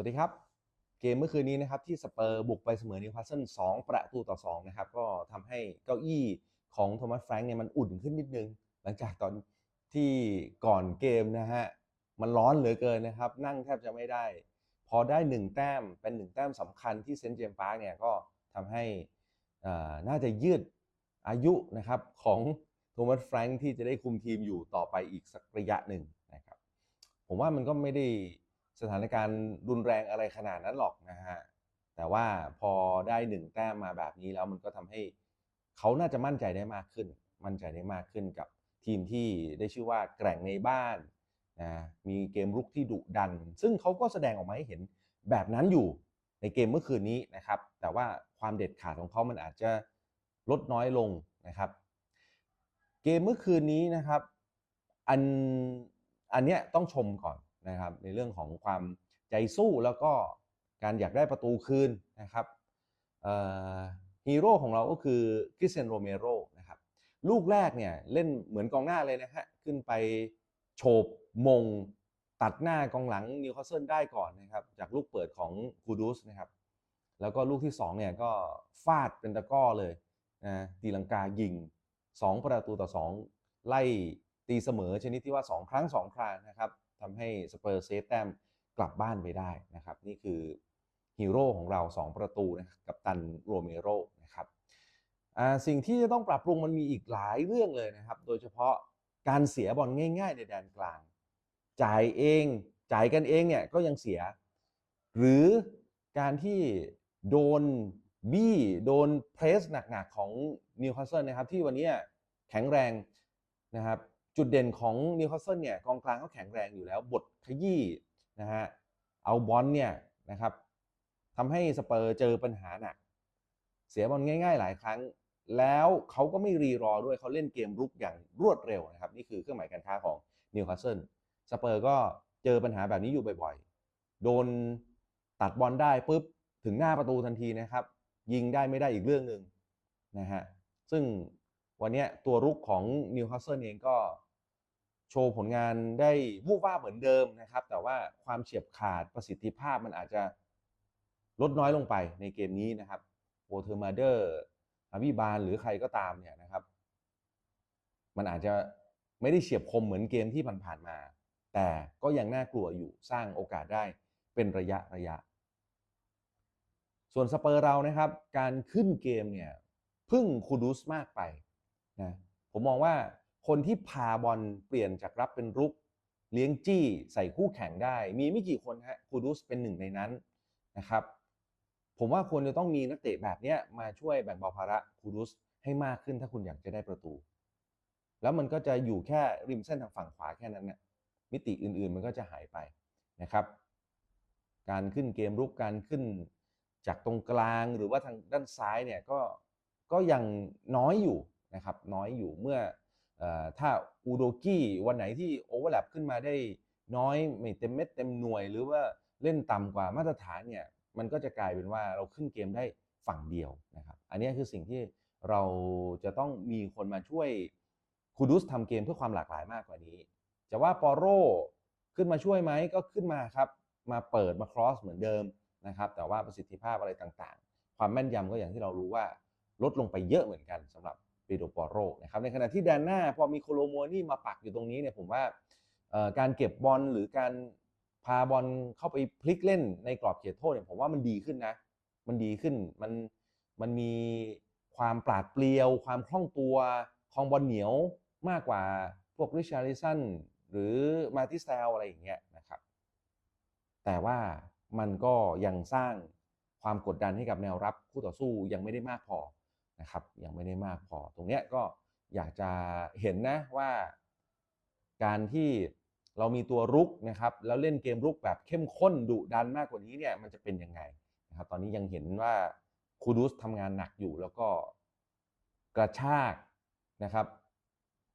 วัสดีครับ เกมเมื่อคืนนี้นะครับที่สเปอร์บุกไปเสมอนิวคาสเซิล2ประตูต่อ2นะครับก็ทำให้เก้าอี้ของโทมัสแฟรงค์เนี่ยมันอุ่นขึ้นนิดนึง หลังจากตอนที่ก่อนเกมนะฮะมันร้อนเหลือเกินนะครับ นั่งแทบจะไม่ได้ พอได้ 1 แต้มเป็น 1 แต้มสำคัญที่เซนต์เจมส์พาร์คเนี่ยก็ทำให้น่าจะยืดอายุนะครับของโทมัสแฟรงค์ที่จะได้คุมทีมอยู่ต่อไปอีกสักระยะหนึ่งนะครับผมว่ามันก็ไม่ได้ สถานการณ์รุนแรงอะไรขนาดนั้นหรอกนะฮะแต่ว่าพอได้หนึ่งแต้มมาแบบนี้แล้วมันก็ทำให้เขาน่าจะมั่นใจได้มากขึ้น มั่นใจได้มากขึ้นกับทีมที่ได้ชื่อว่าแกร่งในบ้านนะมีเกมรุกที่ดุดัน ซึ่งเขาก็แสดงออกมาให้เห็นแบบนั้นอยู่ในเกมเมื่อคืนนี้นะครับ แต่ว่าความเด็ดขาดของเขามันอาจจะลดน้อยลงนะครับ เกมเมื่อคืนนี้นะครับ อันอันเนี้ยต้องชมก่อน นะครับในเรื่องของความใจสู้แล้วก็การอยากได้ประตูคืนนะครับฮีโร่ของเราก็คือคริสเซนโรเมโรนะครับลูกแรกเนี่ยเล่นเหมือนกองหน้าเลยนะฮะขึ้นไปโฉบมงตัดหน้ากองหลังนิวคาสเซิลได้ก่อนนะครับจากลูกเปิดของคูดูสนะครับแล้วก็ลูกที่2เนี่ยก็ฟาดเป็นตะก้อเลยนะตีลังกายิง 2 ประตูต่อ 2 ไล่ตีเสมอชนิดที่ว่า 2 ครั้ง 2 ครานะครับ ทำให้สเปอร์เซฟแต้มกลับบ้านไปได้นะครับ นี่คือฮีโร่ของเรา 2 ประตูนะครับกับตันโรเมโรนะครับสิ่งที่จะต้องปรับปรุงมันมีอีกหลายเรื่องเลยนะครับ โดยเฉพาะการเสียบอลง่ายๆ ในแดนกลาง จ่ายเองจ่ายกันเองเนี่ยก็ยังเสีย หรือการที่โดนบี้โดนเพรสหนักๆของนิวคาสเซิลนะครับ ที่วันนี้แข็งแรงนะครับ จุดเด่นของนิวคาสเซิลเนี่ยกองกลางก็แข็งแรงอยู่แล้ว บทขยี้นะฮะเอาบอลเนี่ยนะครับทำให้สเปอร์เจอปัญหาหนัก เสียบอลง่าย ๆ หลายครั้ง แล้วเขาก็ไม่รีรอด้วยเขาเล่นเกมรุกอย่างรวดเร็วนะครับนี่คือเครื่องหมายการค้าของนิวคาสเซิลสเปอร์ก็เจอปัญหาแบบนี้อยู่บ่อยๆ โดนตัดบอลได้ปุ๊บถึงหน้าประตูทันทีนะครับ ยิงได้ไม่ได้อีกเรื่องหนึ่งนะฮะซึ่งวันนี้ตัวรุกของนิวคาสเซิลเองก็ โชว์ผลงานได้วูบว่าเหมือนเดิมนะครับ แต่ว่าความเฉียบขาดประสิทธิภาพมันอาจจะลดน้อยลงไปในเกมนี้นะครับโอเทอร์มาเดอร์อาบิบานหรือใครก็ตามเนี่ยนะครับ มันอาจจะไม่ได้เฉียบคมเหมือนเกมที่ผ่านๆมา แต่ก็ยังน่ากลัวอยู่สร้างโอกาสได้เป็นระยะระยะ ส่วนสเปอร์เรานะครับ การขึ้นเกมเนี่ยพึ่งคูดูสมากไปนะผมมองว่า คนที่พาบอลเปลี่ยนจากรับเป็นรุก เลี้ยงจี้ใส่คู่แข่งได้ มีไม่กี่คนฮะคูดูสเป็นหนึ่งในนั้นนะครับผมว่าควรจะต้องมีนักเตะแบบนี้มาช่วยแบ่งเบาภาระคูดูสให้มากขึ้นถ้าคุณอยากจะได้ประตู แล้วมันก็จะอยู่แค่ริมเส้นทางฝั่งขวาแค่นั้นนะมิติอื่นๆมันก็จะหายไปนะครับ การขึ้นเกมรุกการขึ้นจากตรงกลางหรือว่าทางด้านซ้ายเนี่ยก็ก็ยังน้อยอยู่นะครับน้อยอยู่เมื่อ ถ้าอูโดกี้วันไหนที่โอเวอร์แลปขึ้นมาได้น้อยไม่เต็มเม็ดเต็มหน่วย หรือว่าเล่นต่ำกว่ามาตรฐานเนี่ยมันก็จะกลายเป็นว่าเราขึ้นเกมได้ฝั่งเดียวนะครับ อันนี้คือสิ่งที่เราจะต้องมีคนมาช่วยคูดุสทำเกมเพื่อความหลากหลายมากกว่านี้ จะว่าปอโรขึ้นมาช่วยไหมก็ขึ้นมาครับ มาเปิดมาครอสเหมือนเดิมนะครับ แต่ว่าประสิทธิภาพอะไรต่างๆ ความแม่นยำก็อย่างที่เรารู้ว่าลดลงไปเยอะเหมือนกันสำหรับ ปโดปอโรนะครับในขณะที่แดนหน้าพอมีโคโลโมนี่มาปักอยู่ตรงนี้เนี่ยผมว่าการเก็บบอลหรือการพาบอลเข้าไปพลิกเล่นในกรอบเขตโทษเนี่ยผมว่ามันดีขึ้นนะ มันดีขึ้นมันมันมีความปราดเปรียว ความคล่องตัวคลองบอลเหนียวมากกว่าพวกริชาริสันหรือมาติสเตลอะไรอย่างเงี้ยนะครับ แต่ว่ามันก็ยังสร้างความกดดันให้กับแนวรับคู่ต่อสู้ยังไม่ได้มากพอ นะครับยังไม่ได้มากพอ ตรงนี้ก็อยากจะเห็นนะว่า การที่เรามีตัวรุกนะครับแล้วเล่นเกมรุกแบบเข้มข้นดุดันมากกว่านี้เนี่ยมันจะเป็นยังไงนะครับตอนนี้ยังเห็นว่าคูดูสทำงานหนักอยู่แล้วก็กระชากนะครับ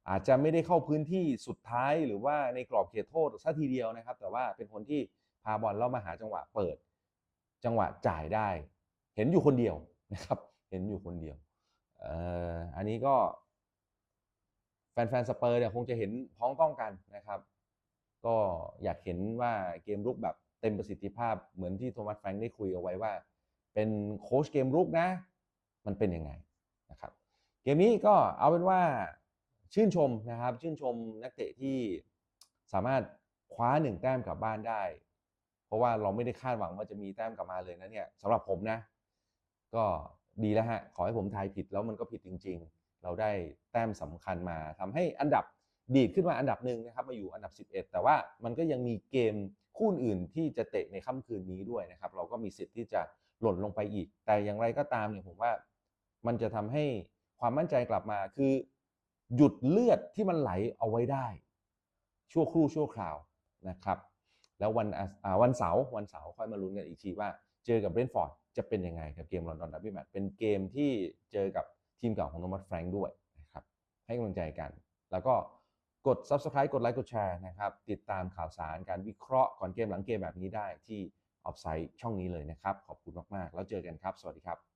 อาจจะไม่ได้เข้าพื้นที่สุดท้ายหรือว่าในกรอบเขตโทษซะทีเดียวนะครับ แต่ว่าเป็นคนที่พาบอลแล้วมาหาจังหวะเปิด จังหวะจ่ายได้ เห็นอยู่คนเดียวนะครับ เห็นอยู่คนเดียว อันนี้ก็ แฟนๆสเปอร์เนี่ยคงจะเห็นพ้องต้องกันนะครับ ก็อยากเห็นว่าเกมรุกแบบเต็มประสิทธิภาพเหมือนที่โทมัสแฟรงค์ได้คุยเอาไว้ว่า เป็นโค้ชเกมรุกนะ มันเป็นยังไงนะครับ เกมนี้ก็เอาเป็นว่าชื่นชมนะครับ ชื่นชมนักเตะที่สามารถคว้าหนึ่งแต้มกลับบ้านได้ เพราะว่าเราไม่ได้คาดหวังว่าจะมีแต้มกลับมาเลยนะเนี่ยสำหรับผมนะ ก็ ดีแล้วฮะ ขอให้ผมทายผิดแล้วมันก็ผิดจริง ๆ เราได้แต้มสำคัญมาทำให้อันดับดีดขึ้นมาอันดับหนึ่งนะครับมาอยู่อันดับ 11 แต่ว่ามันก็ยังมีเกมคู่อื่นที่จะเตะในค่ำคืนนี้ด้วยนะครับ เราก็มีสิทธิ์ที่จะหล่นลงไปอีก แต่อย่างไรก็ตามเนี่ยผมว่ามันจะทำให้ความมั่นใจกลับมาคือ หยุดเลือดที่มันไหลเอาไว้ได้ ชั่วครู่ชั่วคราวนะครับ แล้ววันวันเสาร์วันเสาร์ค่อยมาลุ้นกันอีกทีว่า เจอกับเบรนท์ฟอร์ด จะเป็นยังไงกับเกมลอนดอนดับบี้แมตช์เป็นเกมที่เจอกับทีมเก่าของโนมัสแฟรงค์ด้วยนะครับให้กำลังใจกัน แล้วก็กด Subscribe กดไลค์กดแชร์นะครับติดตามข่าวสารการวิเคราะห์ก่อนเกมหลังเกมแบบนี้ได้ที่ออฟไซต์ช่องนี้เลยนะครับ ขอบคุณมาก ๆ แล้วเจอกันครับ สวัสดีครับ